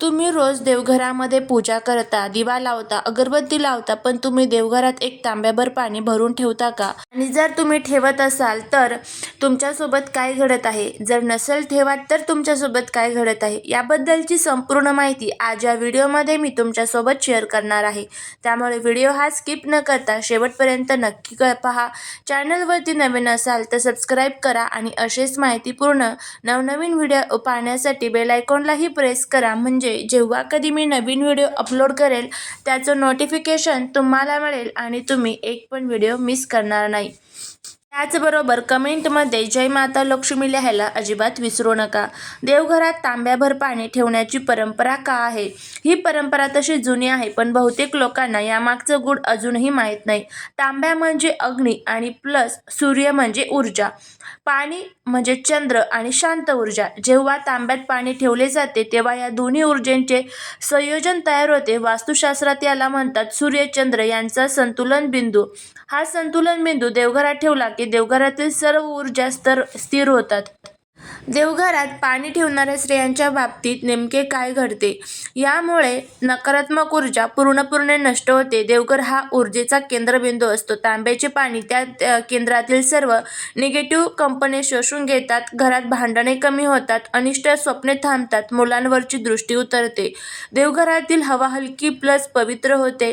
तुम्ही रोज देवघरामध्ये पूजा करता दिवा लावता अगरबत्ती लावता पण तुम्ही देवघरात एक तांब्याभर पाणी भरून ठेवता का? आणि जर तुम्ही ठेवत असाल तर तुमच्यासोबत काय घडत आहे? जर नसेल ठेवत तर तुमच्यासोबत काय घडत आहे? याबद्दलची संपूर्ण माहिती आज या व्हिडिओमध्ये मी तुमच्यासोबत शेअर करणार आहे. त्यामुळे व्हिडिओ हा स्किप न करता शेवटपर्यंत नक्की क पहा. चॅनलवरती नवीन असाल तर सबस्क्राईब करा आणि असेच माहितीपूर्ण नवनवीन व्हिडिओ पाहण्यासाठी बेलायकॉनलाही प्रेस करा. म्हणजे जेव्हा कधी मी नवीन व्हिडिओ अपलोड करेल त्याचं नोटिफिकेशन तुम्हाला मिळेल आणि तुम्ही एक पण व्हिडिओ मिस करणार नाही. त्याचबरोबर कमेंटमध्ये जय माता लक्ष्मी लिहायला अजिबात विसरू नका. देवघरात तांब्याभर पाणी ठेवण्याची परंपरा का आहे? ही परंपरा तशी जुनी आहे पण बहुतेक लोकांना यामागचं गुड अजूनही माहीत नाही. तांब्या म्हणजे अग्नी आणि प्लस सूर्य म्हणजे ऊर्जा. पाणी म्हणजे चंद्र आणि शांत ऊर्जा. जेव्हा तांब्यात पाणी ठेवले जाते तेव्हा या दोन्ही ऊर्जेंचे संयोजन तयार होते. वास्तुशास्त्रात याला म्हणतात सूर्यचंद्र यांचा संतुलन बिंदू. हा संतुलन बिंदू देवघरात ठेवला की देवघरातील सर्व ऊर्जा स्तर स्थिर होतात. देवघरात पाणी ठेवणाऱ्या स्त्रियांच्या बाबतीत नेमके काय घडते? यामुळे नकारात्मक ऊर्जा पूर्णपूर्ण नष्ट होते. देवघर हा ऊर्जेचा केंद्रबिंदू असतो. तांब्याचे पाणी त्या त्या केंद्रातील सर्व निगेटिव्ह कंपने शोषून घेतात. घरात भांडणे कमी होतात. अनिष्ट स्वप्ने थांबतात. मुलांवरची दृष्टी उतरते. देवघरातील हवा हलकी प्लस पवित्र होते.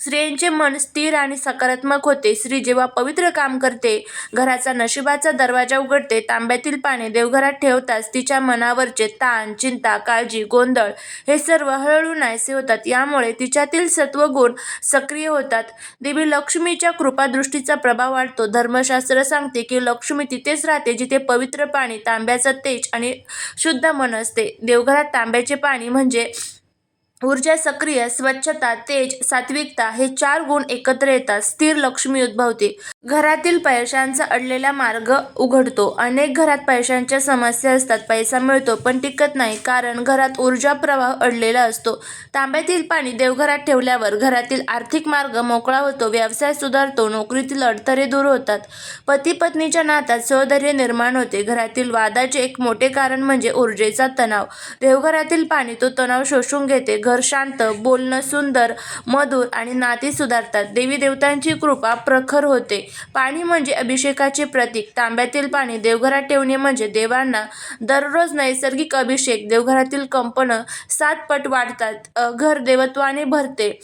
स्त्रियांचे मन स्थिर आणि सकारात्मक होते. स्त्री जेव्हा पवित्र काम करते घराचा नशिबाचा दरवाजा उघडते तांब्यातील पाणी देवघरात ठेवताच तिच्या मनावरचे ताण चिंता काळजी गोंधळ हे सर्व हळूहळू नाहीसे होतात. यामुळे तिच्यातील सत्वगुण सक्रिय होतात. देवी लक्ष्मीच्या कृपादृष्टीचा प्रभाव वाढतो. धर्मशास्त्र सांगते की लक्ष्मी तिथेच राहते जिथे पवित्र पाणी तांब्याचं तेज आणि शुद्ध मन असते. देवघरात तांब्याचे पाणी म्हणजे ऊर्जा सक्रिय स्वच्छता तेज सात्विकता हे चार गुण एकत्र येतात. स्थिर लक्ष्मी उद्भवते. घरातील पैशांचा अडलेला मार्ग उघडतो. अनेक घरात पैशांच्या समस्या असतात. पैसा मिळतो पण टिकत नाही कारण घरात ऊर्जा प्रवाह अडलेला असतो. तांब्यातील पाणी देवघरात ठेवल्यावर घरातील आर्थिक मार्ग मोकळा होतो व्यवसाय सुधारतो नोकरीतील अडथळे दूर होतात. पती पत्नीच्या नात्यात सहधैर्य निर्माण होते. घरातील वादाचे एक मोठे कारण म्हणजे ऊर्जेचा तणाव. देवघरातील पाणी तो तणाव शोषून घेते. घर शांत बोलणं सुंदर मधुर आणि नाती सुधारतात. देवी देवतांची कृपा प्रखर होते. पाणी म्हणजे अभिषेकाचे प्रतीक. तांब्यातील पाणी देवघरात ठेवणे म्हणजे देवांना दररोज नैसर्गिक अभिषेक. देवघरातील कंपनं सात पट वाढतात घर देवत्वाने भरते.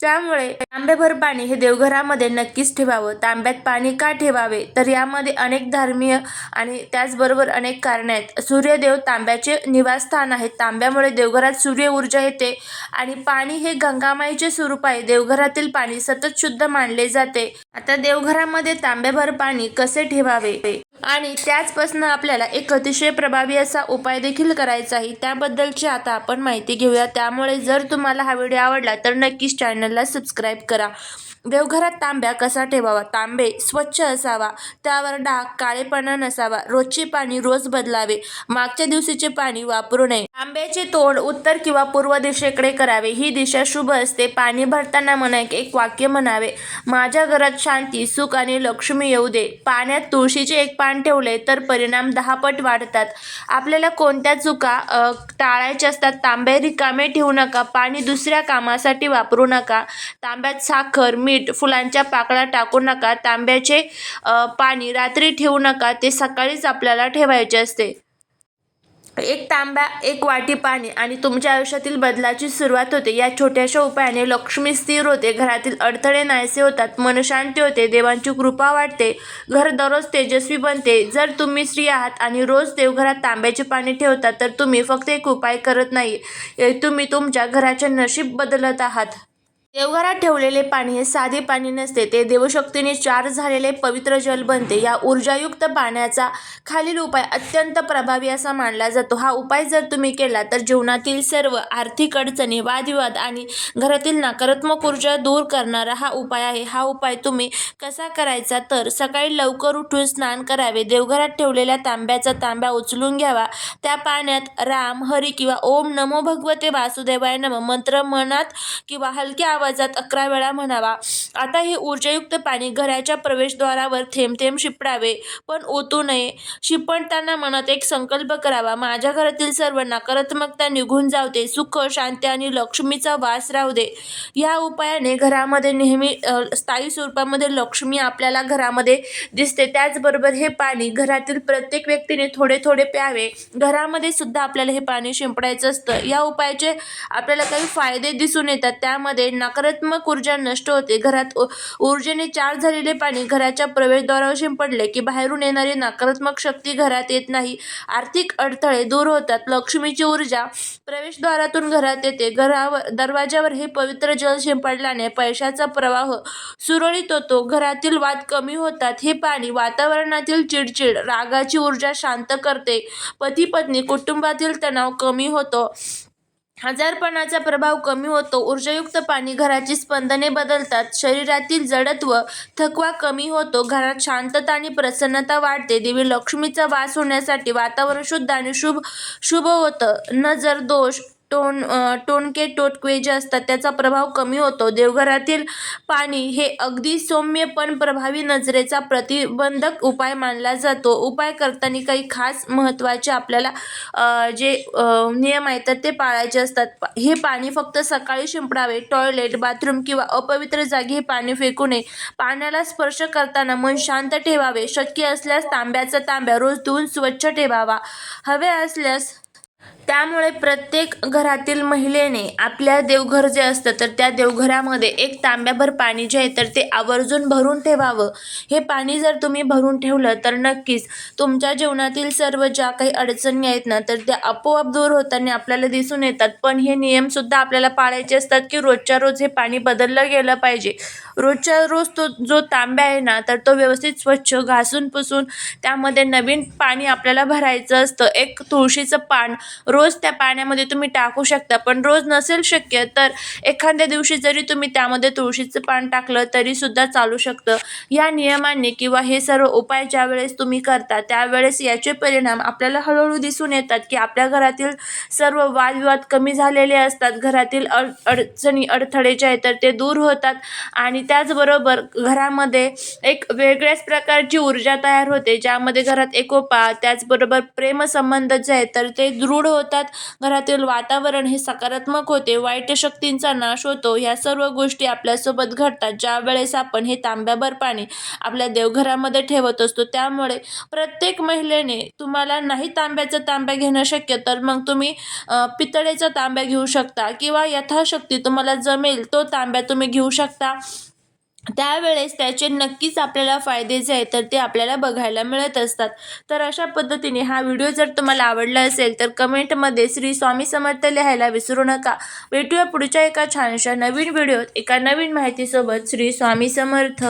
त्यामुळे तांब्याभर पाणी हे देवघरामध्ये नक्कीच ठेवावं. तांब्यात पाणी का ठेवावे? तर यामध्ये अनेक धर्मीय आणि त्याचबरोबर अनेक कारणे आहेत. सूर्यदेव तांब्याचे निवासस्थान आहे तांब्यामुळे देवघरात सूर्य ऊर्जा येते आणि पाणी हे गंगामाईचे स्वरूप आहे. देवघरातील पाणी सतत शुद्ध मानले जाते. आता देवघरामध्ये तांब्याभर पाणी कसे ठेवावे? आणि त्याचपासून आपल्याला एक अतिशय प्रभावी असा उपाय देखील करायचा आहे. त्याबद्दलची आता आपण माहिती घेऊया. त्यामुळे जर तुम्हाला हा व्हिडिओ आवडला तर नक्कीच चॅनलला सबस्क्राईब करा. देवघरात तांब्या कसा ठेवावा? तांबे स्वच्छ असावा. त्यावर डाग काळेपणा नसावा. रोजचे पाणी रोज बदलावे. मागच्या दिवशीचे पाणी वापरू नये. तांब्याचे तोंड उत्तर किंवा पूर्व दिशेकडे करावे. ही दिशा शुभ असते. पाणी भरताना मना एक वाक्य म्हणावे. माझ्या घरात शांती सुख आणि लक्ष्मी येऊ दे. पाण्यात तुळशीचे एक पान ठेवले तर परिणाम दहा पट वाढतात. आपल्याला कोणत्या चुका टाळायच्या असतात? तांबे रिकामे ठेवू नका. पाणी दुसऱ्या कामासाठी वापरू नका. तांब्यात साखर मीठ फुलांच्या पाकळ्या टाकू नका तांब्याचे पाणी रात्री ठेवू नका ते सकाळीच आपल्याला ठेवायचे असते. एक तांब्या एक वाटी पाणी आणि तुमच्या आयुष्यातील बदलाची सुरुवात होते. या छोट्याशा उपायाने लक्ष्मी स्थिर होते घरातील अडथळे नाहीसे होतात मन शांती होते देवांची कृपा वाढते घर दररोज तेजस्वी बनते. जर तुम्ही स्त्री आहात आणि रोज देवघरात तांब्याचे पाणी ठेवता तर तुम्ही फक्त एक उपाय करत नाही. तुम्ही तुमच्या घराचे नशीब बदलत आहात. देवघरात ठेवलेले पाणी हे साधे पाणी नसते. ते देवशक्तीने चार झालेले पवित्र जल बनते. या ऊर्जायुक्त पाण्याचा खालील उपाय अत्यंत प्रभावी असा मानला जातो. हा उपाय जर तुम्ही केला तर जीवनातील सर्व आर्थिक अडचणी वादविवाद आणि घरातील नकारात्मक ऊर्जा दूर करणारा हा उपाय आहे. हा उपाय तुम्ही कसा करायचा तर सकाळी लवकर उठून स्नान करावे. देवघरात ठेवलेल्या तांब्याचा तांब्या उचलून घ्यावा. त्या पाण्यात राम हरी किंवा ओम नमो भगवते वासुदेवाय नम. मंत्र मनात किंवा हलक्या आवाजात अकरा वेळा म्हणावा आता हे ऊर्जायुक्त पाणी घराच्या प्रवेशद्वारावर थेंब थेंब शिपडावे पण ओतू नये. शिपडताना मनात एक संकल्प करावा माझ्या घरातील सर्व नकारात्मकता निघून जाऊ दे सुख शांती आणि लक्ष्मीचा वास राहू दे. या उपायाने घरामध्ये नेहमी स्थायी स्वरूपामध्ये लक्ष्मी आपल्याला घरामध्ये दिसते. त्याचबरोबर हे पाणी घरातील प्रत्येक व्यक्तीने थोडे थोडे प्यावे. घरामध्ये सुद्धा आपल्याला हे पाणी शिंपडायचं असतं. या उपायाचे आपल्याला काही फायदे दिसून येतात. त्यामध्ये नकारात्मक ऊर्जा नष्ट होते. घरात उ- ऊर्जेने चार्ज झालेले पाणी घराच्या प्रवेशद्वारावर शिंपडले की बाहेरून येणारी नकारात्मक शक्ती घरात येत नाही. आर्थिक अडथळे दूर होतात. लक्ष्मीची ऊर्जा प्रवेशद्वारातून घरात येते. घरावर दरवाज्यावर हे पवित्र जल शिंपडल्याने पैशाचा प्रवाह सुरळीत होतो. घरातील वाद कमी होतात. हे पाणी वातावरणातील चिडचिड रागाची ऊर्जा शांत करते. पती पत्नी कुटुंबातील तणाव कमी होतो. आजारपणाचा प्रभाव कमी होतो. ऊर्जायुक्त पाणी घराची स्पंदने बदलतात. शरीरातील जडत्व थकवा कमी होतो. घरात शांतता आणि प्रसन्नता वाढते. देवी लक्ष्मीचा वास होण्यासाठी वातावरण शुद्ध आणि शुभ शुभ होतं. नजर दोष टोन टोनके टोणके टोटके जे असतात त्याचा प्रभाव कमी होतो. देवघरातील पाणी हे अगदी सौम्य पण प्रभावी नजरेचा प्रतिबंधक उपाय मानला जातो. उपाय करताना काही खास महत्त्वाचे आपल्याला जे नियम आहेत तर ते पाळायचे असतात. हे पाणी फक्त सकाळी शिंपडावे टॉयलेट बाथरूम किंवा अपवित्र जागी हे पाणी फेकू नये. पाण्याला स्पर्श करताना मन शांत ठेवावे. शक्य असल्यास तांब्याचा तांब्या रोज धुवून स्वच्छ ठेवावा. हवे असल्यास त्यामुळे प्रत्येक घरातील महिलेने आपल्या देवघर जे असतं तर त्या देवघरामध्ये एक तांब्याभर पाणी जे आहे तर ते आवर्जून भरून ठेवावं. हे पाणी जर तुम्ही भरून ठेवलं तर नक्कीच तुमच्या जीवनातील सर्व ज्या काही अडचणी आहेत ना तर त्या आपोआप दूर होताना आपल्याला दिसून येतात. पण हे नियमसुद्धा आपल्याला पाळायचे असतात की रोजच्या रोज हे पाणी बदललं गेलं पाहिजे. रोजच्या रोज तो जो तांब्या आहे ना तर तो व्यवस्थित स्वच्छ घासून पुसून त्यामध्ये नवीन पाणी आपल्याला भरायचं असतं. एक तुळशीचं पान रोज त्या पाण्यामध्ये तुम्ही टाकू शकता. पण रोज नसेल शक्य तर एखाद्या दिवशी जरी तुम्ही त्यामध्ये तुळशीचं पान टाकलं तरीसुद्धा चालू शकतं. या नियमांनी किंवा हे सर्व उपाय ज्या वेळेस तुम्ही करता त्यावेळेस याचे परिणाम आपल्याला हळूहळू दिसून येतात की आपल्या घरातील सर्व वादविवाद कमी झालेले असतात. घरातील अड अडचणी अडथळे जे आहेत तर ते दूर होतात. आणि त्याचबरोबर घरामध्ये एक वेगळ्याच प्रकारची ऊर्जा तयार होते. ज्यामध्ये घरात एकोपा त्याचबरोबर प्रेमसंबंध जे आहेत तर ते दृढ होतात. घरातील वातावरण हे सकारात्मक होते. वाईट शक्तींचा नाश होतो. ह्या सर्व गोष्टी आपल्यासोबत घडतात. ज्या वेळेस आपण हे तांब्याभर पाणी आपल्या देवघरामध्ये ठेवत असतो त्यामुळे प्रत्येक महिलेने तुम्हाला नाही तांब्याचा तांब्या घेणं शक्य तर मग तुम्ही पितळेचा तांब्या घेऊ शकता किंवा यथाशक्ती तुम्हाला जमेल तो तांब्या तुम्ही घेऊ शकता. त्यावेळेस त्याचे नक्कीच आपल्याला फायदे जे आहेत तर ते आपल्याला बघायला मिळत असतात. तर अशा पद्धतीने हा व्हिडिओ जर तुम्हाला आवडला असेल तर कमेंटमध्ये श्री स्वामी समर्थ लिहायला विसरू नका. भेटूया पुढच्या एका छानशा नवीन व्हिडिओत. एका नवीन माहितीसोबत श्री स्वामी समर्थ.